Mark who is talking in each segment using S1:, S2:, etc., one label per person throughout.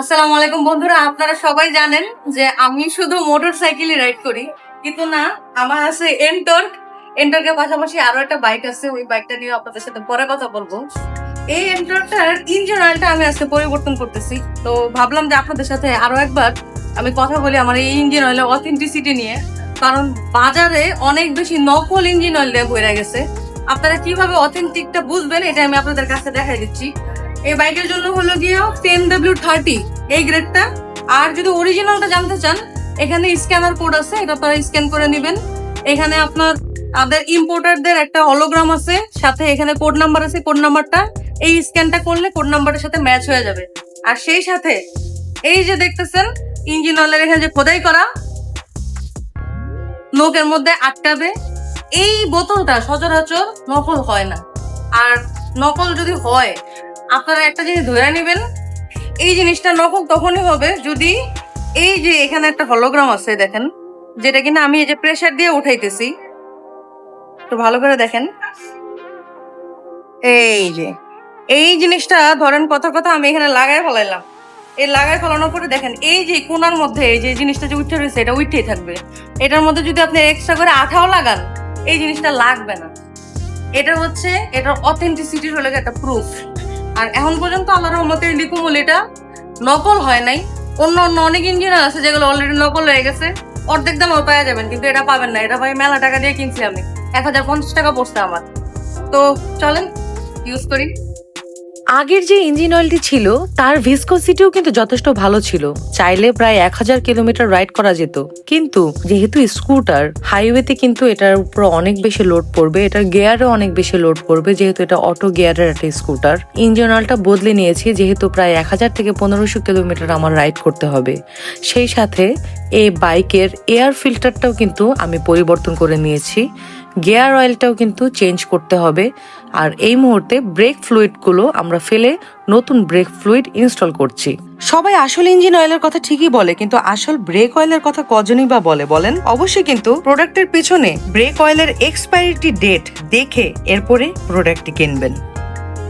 S1: আসসালামু আলাইকুম বন্ধুরা, আপনারা সবাই জানেন যে আমি শুধু মোটর সাইকেলই রাইড করি, কিন্তু না, আমার আছে এন্টর্ক এন্টর্কের পাশাপাশি আরও একটা বাইক আছে, ওই বাইকটা নিয়ে আপনাদের সাথে পরে কথা বলব। এই এন্টর্কটার ইঞ্জিন অয়েলটা আমি আজকে পরিবর্তন করতেছি। তো ভাবলাম যে আপনাদের সাথে আরও একবার আমি কথা বলি আমার এই ইঞ্জিন অয়েলের অথেন্টিসিটি নিয়ে। কারণ বাজারে অনেক বেশি নকল ইঞ্জিন অয়েল দিয়ে ভরে গেছে। আপনারা কীভাবে অথেন্টিকটা বুঝবেন, এটা আমি আপনাদের কাছে দেখাই দিচ্ছি। এই বাইকের জন্য হলো গিয়ে টেন ডাব্লিউ থার্টি এই গ্রেডটা আর যদি অরিজিনালটা জানতে চান, এখানে স্ক্যানার কোড আছে, এটা আপনারা স্ক্যান করে নেবেন। এখানে আপনার তাদের ইম্পোর্টারদের একটা হলোগ্রাম আছে, সাথে এখানে কোড নাম্বার আছে কোড নাম্বারটা এই স্ক্যানটা করলে কোড নাম্বারের সাথে ম্যাচ হয়ে যাবে। আর সেই সাথে, এই যে দেখতেছেন ইঞ্জিন অয়েলের এখানে যে খোদাই করা, নোকের মধ্যে আটকাবে। এই বোতলটা সচরাচর নকল হয় না। আর নকল যদি হয় আপনারা একটা জিনিস ধরে নেবেন, এই জিনিসটা নকল তখনই হবে যদি এই যে এখানে একটা হলোগ্রাম আছে দেখেন, যেটা কিনা আমি এই যে প্রেশার দিয়ে উঠাইতেছি তো ভালো করে দেখেন। এই যে, এই জিনিসটা ধরেন কথা কথা আমি এখানে লাগাই ফেলাইলাম। এই লাগাই ফেলানোর পরে দেখেন, এই যে কোনার মধ্যে এই যে জিনিসটা যে উঠে রয়েছে, এটা উঠেই থাকবে। এটার মধ্যে যদি আপনি এক্সট্রা করে আঠাও লাগান, এই জিনিসটা লাগবে না। এটা হচ্ছে, এটার অথেন্টিসিটির হলে একটা প্রুফ আর এখন পর্যন্ত আল্লাহ রহমতে লিকুমুল এটা নকল হয় নাই। অন্য অন্য অনেক ইঞ্জিনিয়ার আছে যেগুলো অলরেডি নকল হয়ে গেছে। অর্ধেক দাম আর পাওয়া যাবেন, কিন্তু এটা পাবেন না। এটা ভাই মেলা টাকা দিয়ে কিনছি আমি। এক হাজার পঞ্চাশ টাকা পড়ছে আমার। তো চলেন ইউজ করি।
S2: আগের যে ইঞ্জিন অয়েলটি ছিল, তার ভিসকোসিটিও কিন্তু যথেষ্ট ভালো ছিল। চাইলে প্রায় এক হাজার কিলোমিটার রাইড করা যেত। কিন্তু যেহেতু স্কুটার হাইওয়েতে কিন্তু এটার উপর অনেক বেশি লোড পড়বে, এটার গিয়ারে অনেক বেশি লোড পড়বে, যেহেতু এটা অটো গিয়ারের একটা স্কুটার ইঞ্জিন অয়েলটা বদলে নিয়েছি, যেহেতু প্রায় এক হাজার থেকে পনেরোশো কিলোমিটার আমার রাইড করতে হবে। সেই সাথে এই বাইকের এয়ার ফিল্টারটাও কিন্তু আমি পরিবর্তন করে নিয়েছি। গিয়ার অয়েলটাও কিন্তু চেঞ্জ করতে হবে। আর এই মুহূর্তে ব্রেক ফ্লুইডগুলো আমরা ফেলে নতুন ব্রেক ফ্লুইড ইনস্টল করছি। সবাই আসল ইঞ্জিন অয়েলের কথা ঠিকই বলে, কিন্তু আসল ব্রেক অয়েলের কথা কজনই বা বলে বলেন? অবশ্যই কিন্তু প্রোডাক্টের পিছনে ব্রেক অয়েলের এক্সপায়ারিটি ডেট দেখে এরপরে প্রোডাক্টটি কিনবেন।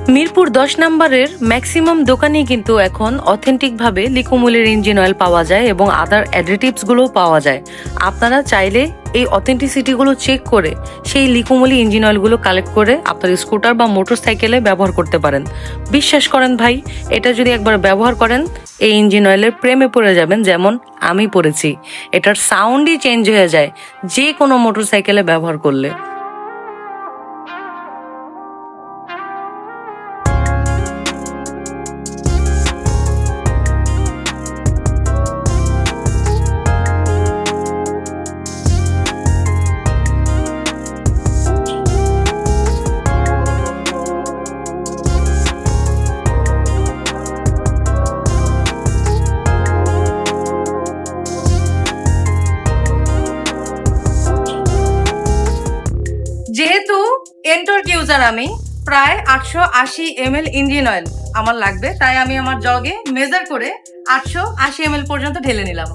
S2: মিরপুর দশ নম্বরের ম্যাক্সিমাম দোকানেই কিন্তু এখন অথেন্টিক ভাবে লিকোমুলের ইঞ্জিন অয়েল পাওয়া যায় এবং আদার অ্যাডিটিভস গুলোও পাওয়া যায়। আপনারা চাইলে এই অথেন্টিসিটিগুলো চেক করে সেই লিকোমুলি ইঞ্জিন অয়েলগুলো কালেক্ট করে আপনার স্কুটার বা মোটর সাইকেলে ব্যবহার করতে পারেন। বিশ্বাস করেন ভাই, এটা যদি একবার ব্যবহার করেন, এই ইঞ্জিন অয়েলের প্রেমে পড়ে যাবেন যেমন আমি পড়েছি। এটার সাউন্ডই চেঞ্জ হয়ে যায়, যে কোনো মোটর সাইকেলে ব্যবহার করলে।
S1: এন্টর্ক কিউজার আমি, প্রায় আটশো আশি এম এল ইঞ্জিন অয়েল আমার লাগবে, তাই আমি আমার জগে মেজার করে আটশো আশি এম পর্যন্ত ঢেলে নিলাম।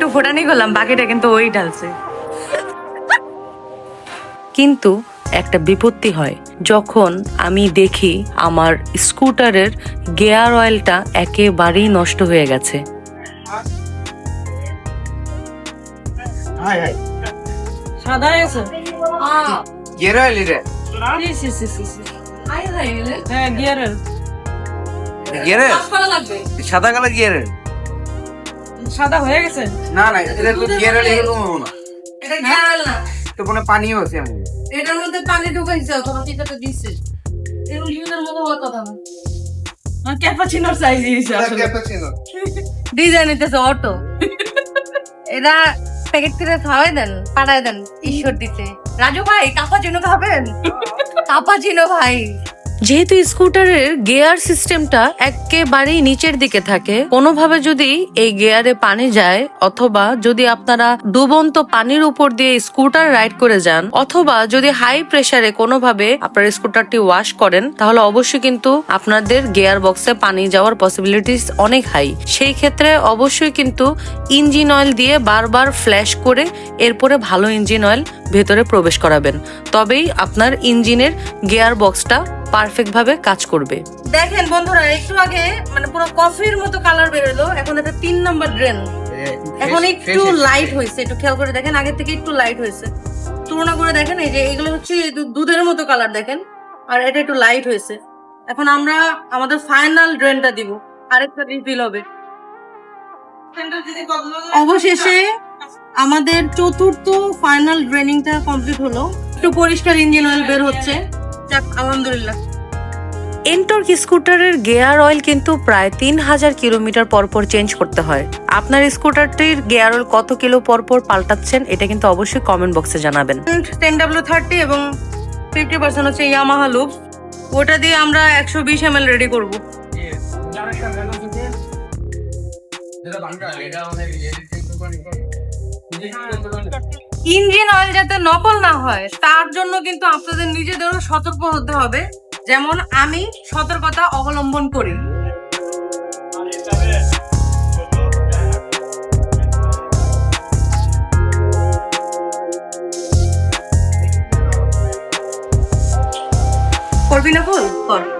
S1: একটু ফোটানি করলাম বাকিটা কিন্তু ওই ঢালছে।
S2: কিন্তু একটা বিপত্তি হয় যখন আমি দেখি আমার স্কুটারের গেয়ার অয়েলটা একেবারেই নষ্ট হয়ে গেছে।
S1: সাদা
S3: কালার গিয়ারের
S1: সাদা হয়ে গেছে?
S3: না না এটা তো গিয়ারের এরকম হব না।
S1: এটা গিয়ারের না।
S3: তো কোনো পানিও আছে আমি
S1: এটার মধ্যে পানি ঢুকাইছে অথবা চিটাতে দিচ্ছে এরকম ইউজের মতো হওয়ার কথা না। ক্যাপাচিনোর সাইজ দিয়েছে আসলে। ডিজাইন নিতেছে অটো। এরা প্যাকেট করে খাওয়াই দেন পাঠায় দেন ঈশ্বর দিতে। রাজু ভাই কাপাচিনো খাবেন? কাপাচিনো ভাই।
S2: যেহেতু স্কুটারের গিয়ার সিস্টেমটা একেবারেই নিচের দিকে থাকে, কোনোভাবে যদি এই গিয়ারে পানি যায়, অথবা যদি আপনারা ডুবন্ত পানির উপর দিয়ে স্কুটার রাইড করে যান, অথবা যদি হাই প্রেসারে কোনোভাবে আপনার স্কুটারটি ওয়াশ করেন, তাহলে অবশ্যই কিন্তু আপনাদের গিয়ার বক্সে পানি যাওয়ার পসিবিলিটিস অনেক হাই সেই ক্ষেত্রে অবশ্যই কিন্তু ইঞ্জিন অয়েল দিয়ে বারবার ফ্ল্যাশ করে এরপরে ভালো ইঞ্জিন অয়েল ভেতরে প্রবেশ করাবেন। তবেই আপনার ইঞ্জিনের গিয়ার বক্সটা পারফেক্ট ভাবে কাজ করবে।
S1: দেখেন বন্ধুরা একটু আগে মানে পুরো কফির মতো কালার বেরোলো এখন এটা তিন নম্বর ড্রেন এখন একটু লাইট হয়েছে একটু খেয়াল করে দেখেন আগের থেকে একটু লাইট হয়েছে। তুলনা করে দেখেন এই যে এগুলো হচ্ছে দুধের মতো কালার দেখেন আর এটা একটু লাইট হয়েছে। এখন আমরা আমাদের ফাইনাল ড্রেনটা দিব আরেকটা রিফিল হবে। অবশেষে আমাদের চতুর্থ ফাইনাল ড্রেনিংটা কমপ্লিট হলো। একটু পরিষ্কার ইঞ্জিন অয়েল বের হচ্ছে। যাক আলহামদুলিল্লাহ।
S2: এনটর্ক স্কুটারের গিয়ার অয়েল কিন্তু প্রায় তিন হাজার কিলোমিটার পর পর চেঞ্জ করতে হয়। আপনার স্কুটারটির গিয়ার অয়েল কত কিলো পর পর পাল্টাচ্ছেন এটা কিন্তু অবশ্যই কমেন্ট বক্সে জানাবেন।
S1: টেন ডাব্লিউ থার্টি এবং ফিফটি পার্সেন্ট হচ্ছে ইয়ামাহা লুপ ওটা দিয়ে আমরা একশো বিশ এম রেডি করব। ইঞ্জিন অয়েল যাতে নকল না হয়, তার জন্য কিন্তু আপনাদের নিজেদেরও সতর্ক হতে হবে। যেমন আমি সতর্কতা অবলম্বন করি। করবি না ফুল কর।